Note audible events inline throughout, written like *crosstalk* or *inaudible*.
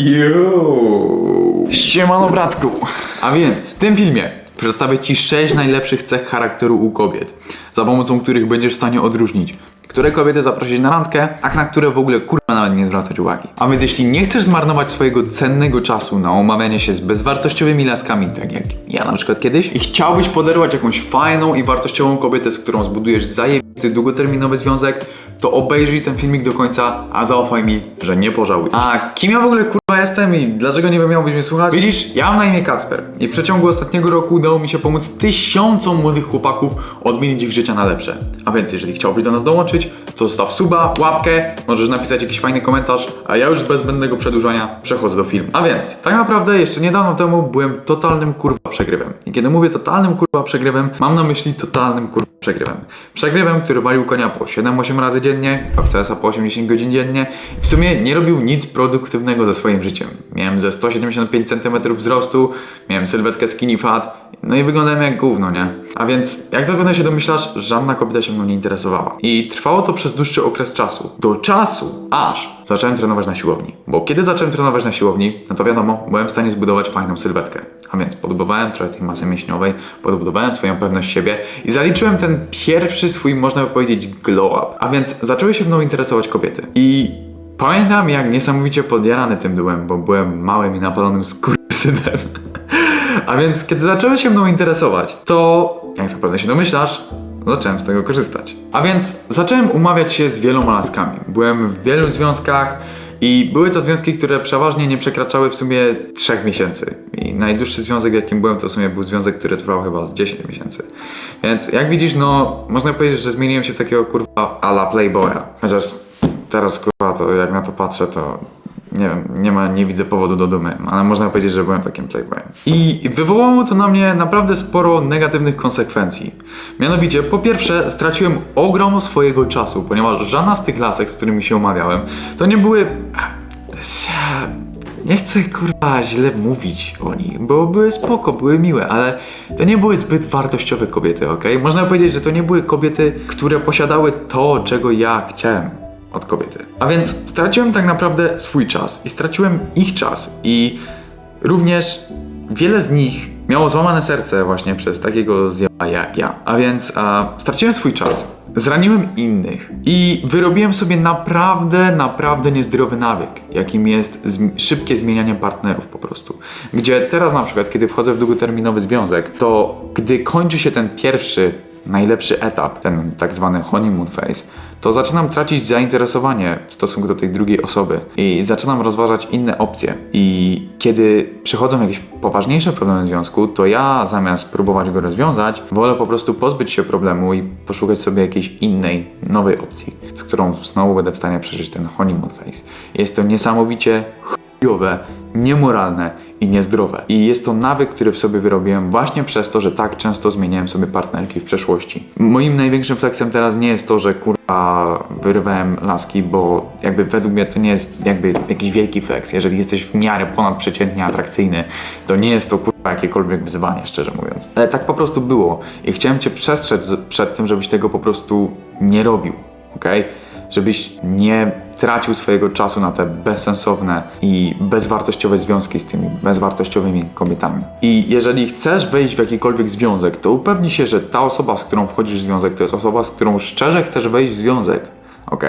Yo! Siemano bratku! A więc w tym filmie przedstawię Ci 6 najlepszych cech charakteru u kobiet, za pomocą których będziesz w stanie odróżnić, które kobiety zaprosić na randkę, a na które w ogóle kurwa nawet nie zwracać uwagi. A więc jeśli nie chcesz zmarnować swojego cennego czasu na omawianie się z bezwartościowymi laskami, tak jak ja na przykład kiedyś, i chciałbyś poderwać jakąś fajną i wartościową kobietę, z którą zbudujesz zajebisty długoterminowy związek, to obejrzyj ten filmik do końca, a zaufaj mi, że nie pożałujesz. A kim ja w ogóle kurwa jestem i dlaczego nie miałbyś mnie słuchać? Widzisz, ja mam na imię Kacper i w przeciągu ostatniego roku udało mi się pomóc tysiącom młodych chłopaków odmienić ich życia na lepsze. A więc jeżeli chciałbyś do nas dołączyć, to zostaw suba, łapkę, możesz napisać jakiś fajny komentarz, a ja już bez zbędnego przedłużania przechodzę do filmu. A więc, tak naprawdę jeszcze niedawno temu byłem totalnym kurwa przegrywem. I kiedy mówię totalnym kurwa przegrywem, mam na myśli totalnym kurwa przegrywem. Przegrywem, który walił konia po 7-8 razy dziennie, a w CS-a po 80 godzin dziennie w sumie nie robił nic produktywnego ze swoim życiem. Miałem ze 175 cm wzrostu, miałem sylwetkę skinny fat, no i wyglądałem jak gówno, nie? A więc, jak zapewne się domyślasz, żadna kobieta się mną nie interesowała. I trwało to przez dłuższy okres czasu. Do czasu, aż zacząłem trenować na siłowni. Bo kiedy zacząłem trenować na siłowni, no to wiadomo, byłem w stanie zbudować fajną sylwetkę. A więc podbudowałem trochę tej masy mięśniowej, podbudowałem swoją pewność siebie i zaliczyłem ten pierwszy swój, można by powiedzieć, glow up. A więc zaczęły się mną interesować kobiety. I pamiętam, jak niesamowicie podjarany tym byłem, bo byłem małym i napalonym skursynem. A więc, kiedy zaczęły się mną interesować, to, jak zapewne się domyślasz, zacząłem z tego korzystać. A więc zacząłem umawiać się z wieloma laskami. Byłem w wielu związkach i były to związki, które przeważnie nie przekraczały w sumie 3 miesięcy. I najdłuższy związek, w jakim byłem, to w sumie był związek, który trwał chyba z 10 miesięcy. Więc jak widzisz, no, można powiedzieć, że zmieniłem się w takiego kurwa ala playboya. Chociaż teraz kurwa, to jak na to patrzę, to nie wiem, nie ma, nie widzę powodu do dumy, ale można powiedzieć, że byłem takim playboyem. I wywołało to na mnie naprawdę sporo negatywnych konsekwencji. Mianowicie, po pierwsze, straciłem ogrom swojego czasu, ponieważ żadna z tych lasek, z którymi się umawiałem, to nie były... Nie chcę kurwa źle mówić o nich, bo były spoko, były miłe, ale to nie były zbyt wartościowe kobiety, ok? Można powiedzieć, że to nie były kobiety, które posiadały to, czego ja chciałem od kobiety. A więc straciłem tak naprawdę swój czas i straciłem ich czas i również wiele z nich miało złamane serce właśnie przez takiego zjaba jak ja. A więc a, straciłem swój czas, zraniłem innych i wyrobiłem sobie naprawdę, naprawdę niezdrowy nawyk, jakim jest szybkie zmienianie partnerów po prostu. Gdzie teraz na przykład, kiedy wchodzę w długoterminowy związek, to gdy kończy się ten pierwszy najlepszy etap, ten tak zwany honeymoon phase, to zaczynam tracić zainteresowanie w stosunku do tej drugiej osoby i zaczynam rozważać inne opcje. I kiedy przychodzą jakieś poważniejsze problemy w związku, to ja zamiast próbować go rozwiązać, wolę po prostu pozbyć się problemu i poszukać sobie jakiejś innej, nowej opcji, z którą znowu będę w stanie przeżyć ten honeymoon phase. Jest to niesamowicie chujowe, niemoralne i niezdrowe. I jest to nawyk, który w sobie wyrobiłem właśnie przez to, że tak często zmieniałem sobie partnerki w przeszłości. Moim największym flexem teraz nie jest to, że kurwa wyrywałem laski, bo jakby według mnie to nie jest jakby jakiś wielki flex. Jeżeli jesteś w miarę ponadprzeciętnie atrakcyjny, to nie jest to kurwa jakiekolwiek wyzwanie, szczerze mówiąc. Ale tak po prostu było i chciałem cię przestrzec przed tym, żebyś tego po prostu nie robił, okej? Żebyś nie tracił swojego czasu na te bezsensowne i bezwartościowe związki z tymi bezwartościowymi kobietami. I jeżeli chcesz wejść w jakikolwiek związek, to upewnij się, że ta osoba, z którą wchodzisz w związek, to jest osoba, z którą szczerze chcesz wejść w związek, ok?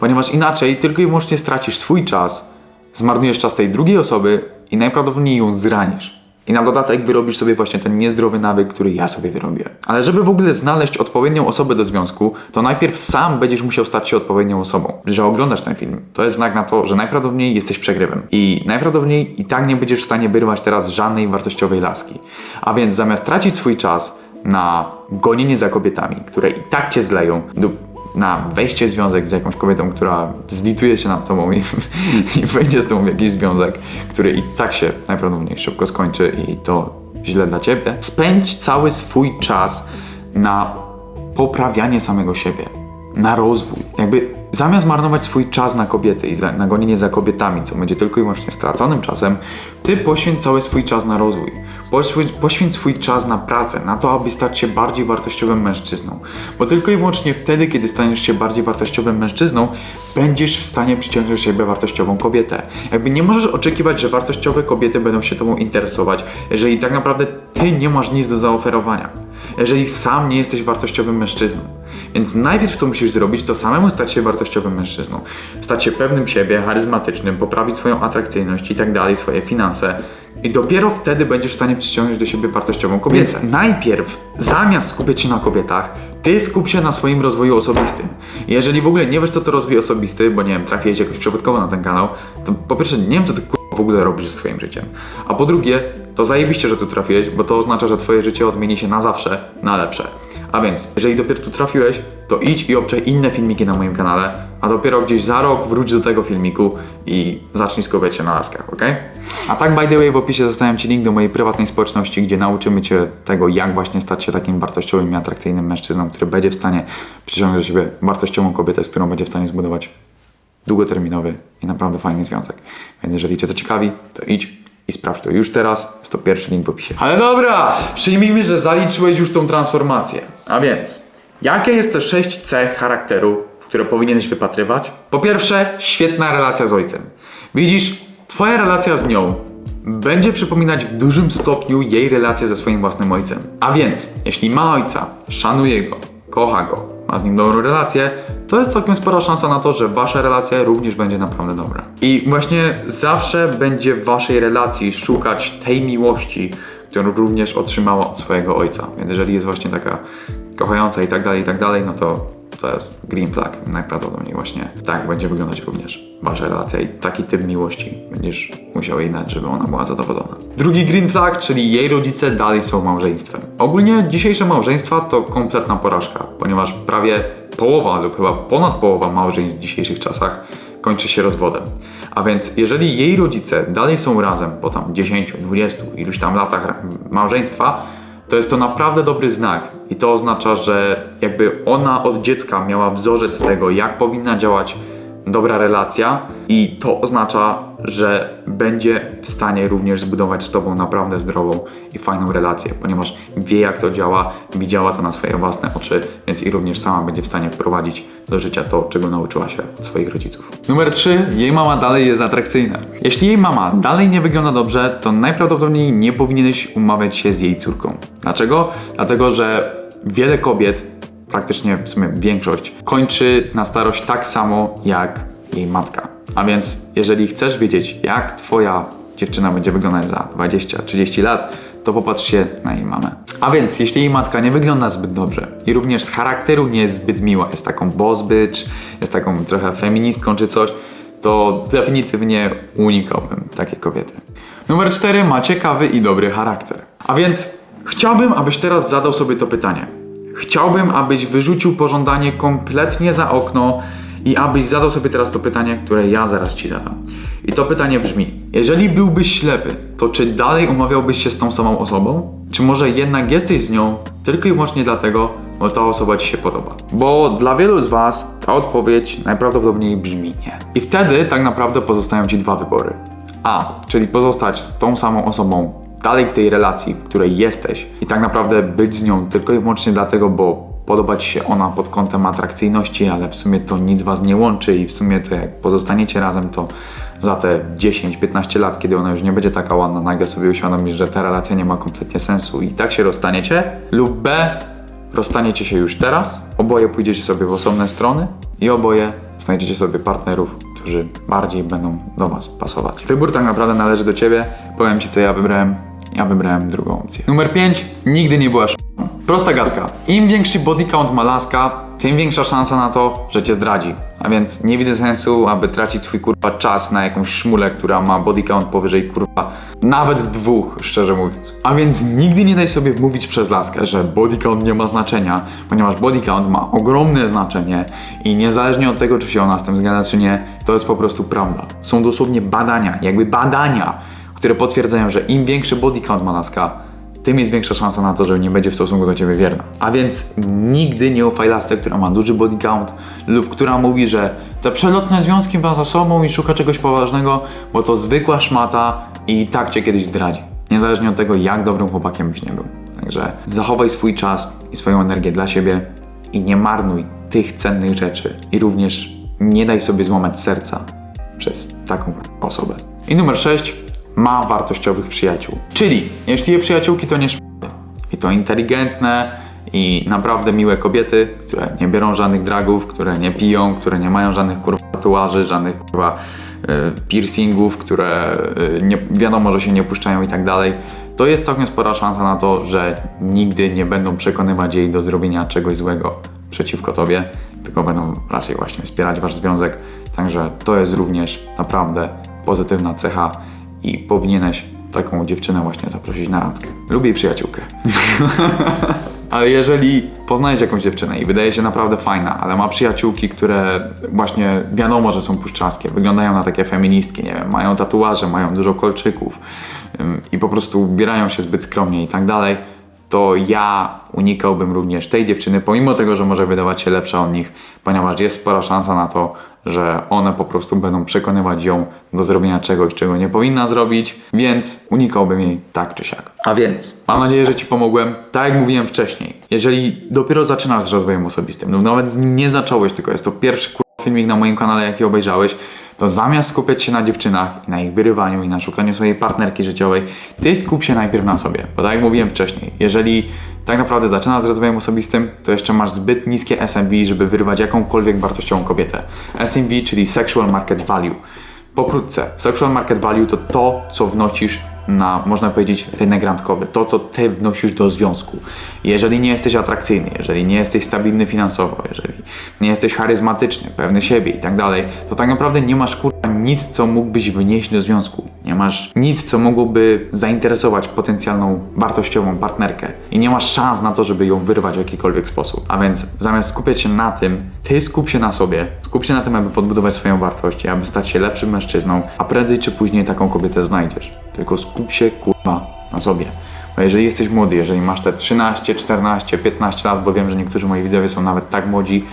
Ponieważ inaczej tylko i wyłącznie stracisz swój czas, zmarnujesz czas tej drugiej osoby i najprawdopodobniej ją zranisz. I na dodatek wyrobisz sobie właśnie ten niezdrowy nawyk, który ja sobie wyrobiłem. Ale żeby w ogóle znaleźć odpowiednią osobę do związku, to najpierw sam będziesz musiał stać się odpowiednią osobą. Że oglądasz ten film, to jest znak na to, że najprawdopodobniej jesteś przegrywem. I najprawdopodobniej i tak nie będziesz w stanie wyrwać teraz żadnej wartościowej laski. A więc zamiast tracić swój czas na gonienie za kobietami, które i tak cię zleją, lub na wejście w związek z jakąś kobietą, która zlituje się nad tobą i, *laughs* i wejdzie z tobą w jakiś związek, który i tak się najprawdopodobniej szybko skończy i to źle dla ciebie. Spędź cały swój czas na poprawianie samego siebie, na rozwój. Jakby zamiast marnować swój czas na kobiety i za, na gonienie za kobietami, co będzie tylko i wyłącznie straconym czasem, ty poświęć cały swój czas na rozwój. Poświęć, poświęć swój czas na pracę, na to, aby stać się bardziej wartościowym mężczyzną. Bo tylko i wyłącznie wtedy, kiedy staniesz się bardziej wartościowym mężczyzną, będziesz w stanie przyciągnąć do siebie wartościową kobietę. Jakby nie możesz oczekiwać, że wartościowe kobiety będą się tobą interesować, jeżeli tak naprawdę ty nie masz nic do zaoferowania. Jeżeli sam nie jesteś wartościowym mężczyzną. Więc najpierw co musisz zrobić, to samemu stać się wartościowym mężczyzną. Stać się pewnym siebie, charyzmatycznym, poprawić swoją atrakcyjność i tak dalej, swoje finanse. I dopiero wtedy będziesz w stanie przyciągnąć do siebie wartościową kobietę. Więc najpierw, zamiast skupiać się na kobietach, ty skup się na swoim rozwoju osobistym. Jeżeli w ogóle nie wiesz, co to rozwój osobisty, bo nie wiem, trafiłeś jakoś przypadkowo na ten kanał, to po pierwsze nie wiem, co ty w ogóle robisz ze swoim życiem. A po drugie, to zajebiście, że tu trafiłeś, bo to oznacza, że twoje życie odmieni się na zawsze, na lepsze. A więc, jeżeli dopiero tu trafiłeś, to idź i obczaj inne filmiki na moim kanale, a dopiero gdzieś za rok wróć do tego filmiku i zacznij skupiać się na laskach, ok? A tak, by the way, w opisie zostawiam Ci link do mojej prywatnej społeczności, gdzie nauczymy Cię tego, jak właśnie stać się takim wartościowym i atrakcyjnym mężczyzną, który będzie w stanie przyciągnąć do siebie wartościową kobietę, z którą będzie w stanie zbudować długoterminowy i naprawdę fajny związek. Więc jeżeli Cię to ciekawi, to idź i sprawdź to już teraz. Jest to pierwszy link w opisie. Ale dobra, przyjmijmy, że zaliczyłeś już tą transformację. A więc, jakie jest te sześć cech charakteru, które powinieneś wypatrywać? Po pierwsze, świetna relacja z ojcem. Widzisz, Twoja relacja z nią będzie przypominać w dużym stopniu jej relację ze swoim własnym ojcem. A więc, jeśli ma ojca, szanuje go, kocha go, ma z nim dobrą relację, to jest całkiem spora szansa na to, że wasza relacja również będzie naprawdę dobra. I właśnie zawsze będzie w waszej relacji szukać tej miłości, którą również otrzymała od swojego ojca. Więc jeżeli jest właśnie taka kochająca i tak dalej, i tak dalej, no to to jest green flag. Najprawdopodobniej właśnie tak będzie wyglądać również wasza relacja i taki typ miłości będziesz musiał jej dać, żeby ona była zadowolona. Drugi green flag, czyli jej rodzice dalej są małżeństwem. Ogólnie dzisiejsze małżeństwa to kompletna porażka, ponieważ prawie połowa lub chyba ponad połowa małżeństw w dzisiejszych czasach kończy się rozwodem. A więc jeżeli jej rodzice dalej są razem po tam 10, 20, iluś tam latach małżeństwa, to jest to naprawdę dobry znak. I to oznacza, że jakby ona od dziecka miała wzorzec tego, jak powinna działać dobra relacja, i to oznacza, że będzie w stanie również zbudować z Tobą naprawdę zdrową i fajną relację, ponieważ wie, jak to działa, widziała to na swoje własne oczy, więc i również sama będzie w stanie wprowadzić do życia to, czego nauczyła się od swoich rodziców. Numer 3. Jej mama dalej jest atrakcyjna. Jeśli jej mama dalej nie wygląda dobrze, to najprawdopodobniej nie powinieneś umawiać się z jej córką. Dlaczego? Dlatego, że wiele kobiet, praktycznie w sumie większość, kończy na starość tak samo jak jej matka. A więc, jeżeli chcesz wiedzieć, jak Twoja dziewczyna będzie wyglądać za 20-30 lat, to popatrz się na jej mamę. A więc, jeśli jej matka nie wygląda zbyt dobrze i również z charakteru nie jest zbyt miła, jest taką bitch, jest taką trochę feministką czy coś, to definitywnie unikałbym takiej kobiety. Numer 4 ma ciekawy i dobry charakter. A więc chciałbym, abyś teraz zadał sobie to pytanie. Chciałbym, abyś wyrzucił pożądanie kompletnie za okno i abyś zadał sobie teraz to pytanie, które ja zaraz ci zadam. I to pytanie brzmi: jeżeli byłbyś ślepy, to czy dalej umawiałbyś się z tą samą osobą? Czy może jednak jesteś z nią tylko i wyłącznie dlatego, bo ta osoba ci się podoba? Bo dla wielu z was ta odpowiedź najprawdopodobniej brzmi nie. I wtedy tak naprawdę pozostają ci dwa wybory. A, czyli pozostać z tą samą osobą dalej w tej relacji, w której jesteś i tak naprawdę być z nią tylko i wyłącznie dlatego, bo podoba Ci się ona pod kątem atrakcyjności, ale w sumie to nic Was nie łączy i w sumie to jak pozostaniecie razem, to za te 10-15 lat, kiedy ona już nie będzie taka ładna, nagle sobie uświadomisz, że ta relacja nie ma kompletnie sensu i tak się rozstaniecie. Lub B, rozstaniecie się już teraz, oboje pójdziecie sobie w osobne strony i oboje znajdziecie sobie partnerów, którzy bardziej będą do Was pasować. Wybór tak naprawdę należy do Ciebie. Powiem Ci, co ja wybrałem. Ja wybrałem drugą opcję. Numer 5. Nigdy nie była sz... Prosta gadka. Im większy body count ma laska, tym większa szansa na to, że cię zdradzi. A więc nie widzę sensu, aby tracić swój kurwa czas na jakąś szmulę, która ma body count powyżej kurwa nawet dwóch, szczerze mówiąc. A więc nigdy nie daj sobie wmówić przez laskę, że body count nie ma znaczenia, ponieważ body count ma ogromne znaczenie i niezależnie od tego, czy się ona z tym zgadza, czy nie, to jest po prostu prawda. Są dosłownie badania, jakby badania, które potwierdzają, że im większy body count ma laska, tym jest większa szansa na to, że nie będzie w stosunku do ciebie wierna. A więc nigdy nie ufaj lasce, która ma duży body count lub która mówi, że te przelotne związki ma za sobą i szuka czegoś poważnego, bo to zwykła szmata i tak cię kiedyś zdradzi. Niezależnie od tego, jak dobrym chłopakiem byś nie był. Także zachowaj swój czas i swoją energię dla siebie i nie marnuj tych cennych rzeczy. I również nie daj sobie złamać serca przez taką osobę. I numer 6. Ma wartościowych przyjaciół. Czyli, jeśli je przyjaciółki, to nie szmaty. I to inteligentne i naprawdę miłe kobiety, które nie biorą żadnych dragów, które nie piją, które nie mają żadnych kurwa tatuaży, żadnych kurwa y, piercingów, które y, nie, wiadomo, że się nie puszczają i tak dalej. To jest całkiem spora szansa na to, że nigdy nie będą przekonywać jej do zrobienia czegoś złego przeciwko tobie, tylko będą raczej właśnie wspierać wasz związek. Także to jest również naprawdę pozytywna cecha i powinieneś taką dziewczynę właśnie zaprosić na randkę. Lubię przyjaciółkę. *laughs* Ale jeżeli poznajesz jakąś dziewczynę i wydaje się naprawdę fajna, ale ma przyjaciółki, które właśnie wiadomo, że są puszczaskie, wyglądają na takie feministki, nie wiem, mają tatuaże, mają dużo kolczyków ym, i po prostu ubierają się zbyt skromnie i tak dalej, to ja unikałbym również tej dziewczyny, pomimo tego, że może wydawać się lepsza od nich, ponieważ jest spora szansa na to, że one po prostu będą przekonywać ją do zrobienia czegoś, czego nie powinna zrobić, więc unikałbym jej tak czy siak. A więc, mam nadzieję, że Ci pomogłem. Tak jak mówiłem wcześniej, jeżeli dopiero zaczynasz z rozwojem osobistym, lub nawet z nim nie zacząłeś, tylko jest to pierwszy filmik na moim kanale, jaki obejrzałeś, to zamiast skupiać się na dziewczynach i na ich wyrywaniu i na szukaniu swojej partnerki życiowej, ty skup się najpierw na sobie. Bo tak jak mówiłem wcześniej, jeżeli tak naprawdę zaczynasz z rozwojem osobistym, to jeszcze masz zbyt niskie SMV, żeby wyrywać jakąkolwiek wartościową kobietę. SMV, czyli Sexual Market Value. Pokrótce, Sexual Market Value to to, co wnosisz na, można powiedzieć, rynek randkowy. To, co ty wnosisz do związku. Jeżeli nie jesteś atrakcyjny, jeżeli nie jesteś stabilny finansowo, jeżeli nie jesteś charyzmatyczny, pewny siebie i tak dalej, to tak naprawdę nie masz kurwa nic, co mógłbyś wnieść do związku. Nie masz nic, co mogłoby zainteresować potencjalną, wartościową partnerkę. I nie masz szans na to, żeby ją wyrwać w jakikolwiek sposób. A więc zamiast skupiać się na tym, ty skup się na sobie, skup się na tym, aby podbudować swoją wartość, i aby stać się lepszym mężczyzną, a prędzej czy później taką kobietę znajdziesz. Tylko skup się kurwa na sobie. Bo jeżeli jesteś młody, jeżeli masz te 13, 14, 15 lat, bo wiem, że niektórzy moi widzowie są nawet tak młodzi,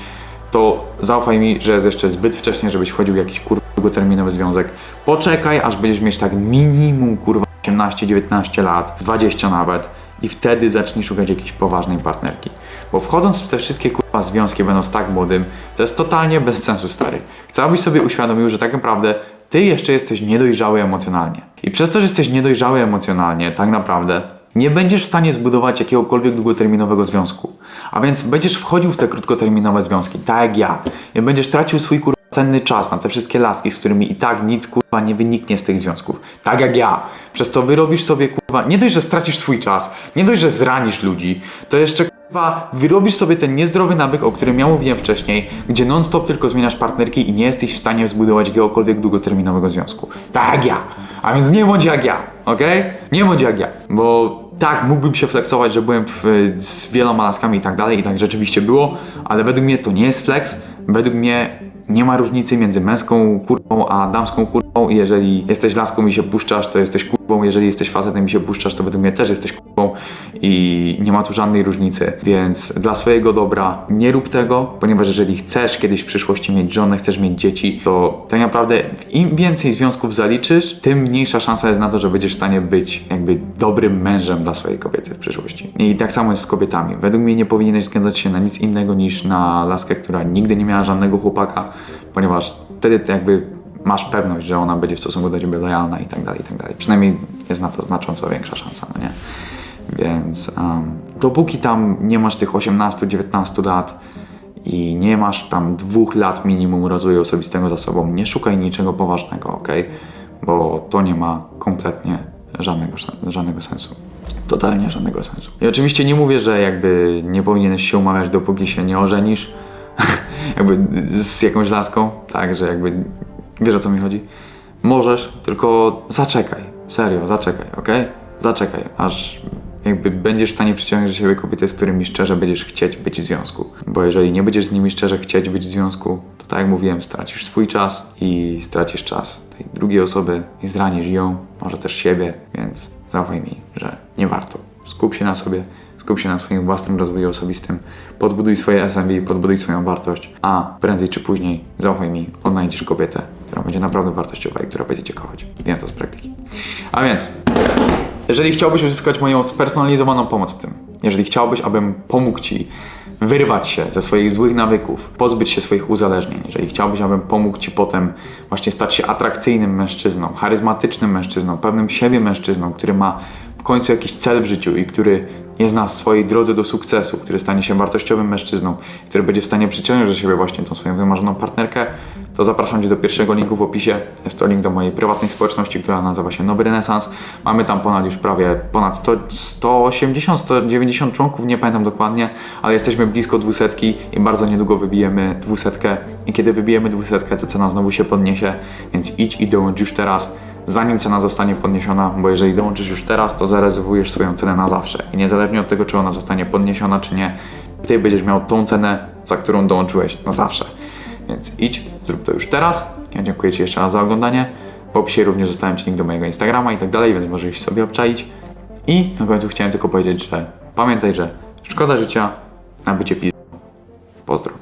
to zaufaj mi, że jest jeszcze zbyt wcześnie, żebyś wchodził w jakiś kurwa długoterminowy związek. Poczekaj, aż będziesz mieć tak minimum kurwa 18, 19 lat, 20 nawet i wtedy zacznij szukać jakiejś poważnej partnerki. Bo wchodząc w te wszystkie kurwa związki, będąc tak młodym, to jest totalnie bez sensu, stary. Chcę, abyś sobie uświadomił, że tak naprawdę ty jeszcze jesteś niedojrzały emocjonalnie. I przez to, że jesteś niedojrzały emocjonalnie, tak naprawdę nie będziesz w stanie zbudować jakiegokolwiek długoterminowego związku. A więc będziesz wchodził w te krótkoterminowe związki, tak jak ja. I będziesz tracił swój kurwa cenny czas na te wszystkie laski, z którymi i tak nic kurwa nie wyniknie z tych związków. Tak jak ja. Przez co wyrobisz sobie kurwa, nie dość, że stracisz swój czas, nie dość, że zranisz ludzi, to jeszcze kurwa wyrobisz sobie ten niezdrowy nawyk, o którym ja mówiłem wcześniej, gdzie non-stop tylko zmieniasz partnerki i nie jesteś w stanie zbudować jakiegokolwiek długoterminowego związku. Tak jak ja. A więc nie bądź jak ja, okej? Nie bądź jak ja, bo tak, mógłbym się flexować, że byłem w, z wieloma laskami i tak dalej, i tak rzeczywiście było, ale według mnie to nie jest flex. Według mnie nie ma różnicy między męską kurwą a damską kurwą jeżeli jesteś laską i się puszczasz, to jesteś kurwą, jeżeli jesteś facetem i się puszczasz, to według mnie też jesteś kurwą i nie ma tu żadnej różnicy, więc dla swojego dobra nie rób tego, ponieważ jeżeli chcesz kiedyś w przyszłości mieć żonę, chcesz mieć dzieci, to tak naprawdę im więcej związków zaliczysz, tym mniejsza szansa jest na to, że będziesz w stanie być jakby dobrym mężem dla swojej kobiety w przyszłości. I tak samo jest z kobietami. Według mnie nie powinieneś zgadzać się na nic innego niż na laskę, która nigdy nie miała żadnego chłopaka, ponieważ wtedy to jakby masz pewność, że ona będzie w stosunku do ciebie lojalna i tak dalej, i tak dalej. Przynajmniej jest na to znacząco większa szansa, no nie? Więc um, dopóki tam nie masz tych 18-19 lat i nie masz tam dwóch lat minimum rozwoju osobistego za sobą, nie szukaj niczego poważnego, ok? Bo to nie ma kompletnie żadnego, żadnego sensu. Totalnie żadnego sensu. I oczywiście nie mówię, że jakby nie powinieneś się umawiać, dopóki się nie ożenisz, jakby z jakąś laską, tak, że jakby wiesz o co mi chodzi. Możesz, tylko zaczekaj, serio, zaczekaj, ok? Zaczekaj, aż jakby będziesz w stanie przyciągnąć do siebie kobiety, z którymi szczerze będziesz chcieć być w związku. Bo jeżeli nie będziesz z nimi szczerze chcieć być w związku, to tak jak mówiłem, stracisz swój czas i stracisz czas tej drugiej osoby i zranisz ją, może też siebie, więc zaufaj mi, że nie warto. skup się na sobie, skup się na swoim własnym rozwoju osobistym, podbuduj swoje SMB, podbuduj swoją wartość, a prędzej czy później, zaufaj mi, odnajdziesz kobietę, która będzie naprawdę wartościowa i która będzie Cię kochać. Wiem to z praktyki. A więc, jeżeli chciałbyś uzyskać moją spersonalizowaną pomoc w tym, jeżeli chciałbyś, abym pomógł Ci wyrwać się ze swoich złych nawyków, pozbyć się swoich uzależnień, jeżeli chciałbyś, abym pomógł Ci potem właśnie stać się atrakcyjnym mężczyzną, charyzmatycznym mężczyzną, pewnym siebie mężczyzną, który ma w końcu jakiś cel w życiu i który jest na swojej drodze do sukcesu, który stanie się wartościowym mężczyzną, który będzie w stanie przyciągnąć do siebie właśnie tą swoją wymarzoną partnerkę, to zapraszam Cię do pierwszego linku w opisie. Jest to link do mojej prywatnej społeczności, która nazywa się Nowy Renesans. Mamy tam ponad już prawie ponad 100, 180-190 członków, nie pamiętam dokładnie, ale jesteśmy blisko dwusetki i bardzo niedługo wybijemy dwusetkę. I kiedy wybijemy dwusetkę, to cena znowu się podniesie, więc idź i dołącz już teraz zanim cena zostanie podniesiona, bo jeżeli dołączysz już teraz, to zarezerwujesz swoją cenę na zawsze. I niezależnie od tego, czy ona zostanie podniesiona, czy nie, ty będziesz miał tą cenę, za którą dołączyłeś na zawsze. Więc idź, zrób to już teraz. Ja dziękuję Ci jeszcze raz za oglądanie. W opisie również zostawiam Ci link do mojego Instagrama i tak dalej, więc możesz sobie obczaić. I na końcu chciałem tylko powiedzieć, że pamiętaj, że szkoda życia na bycie pizdą. Pozdro.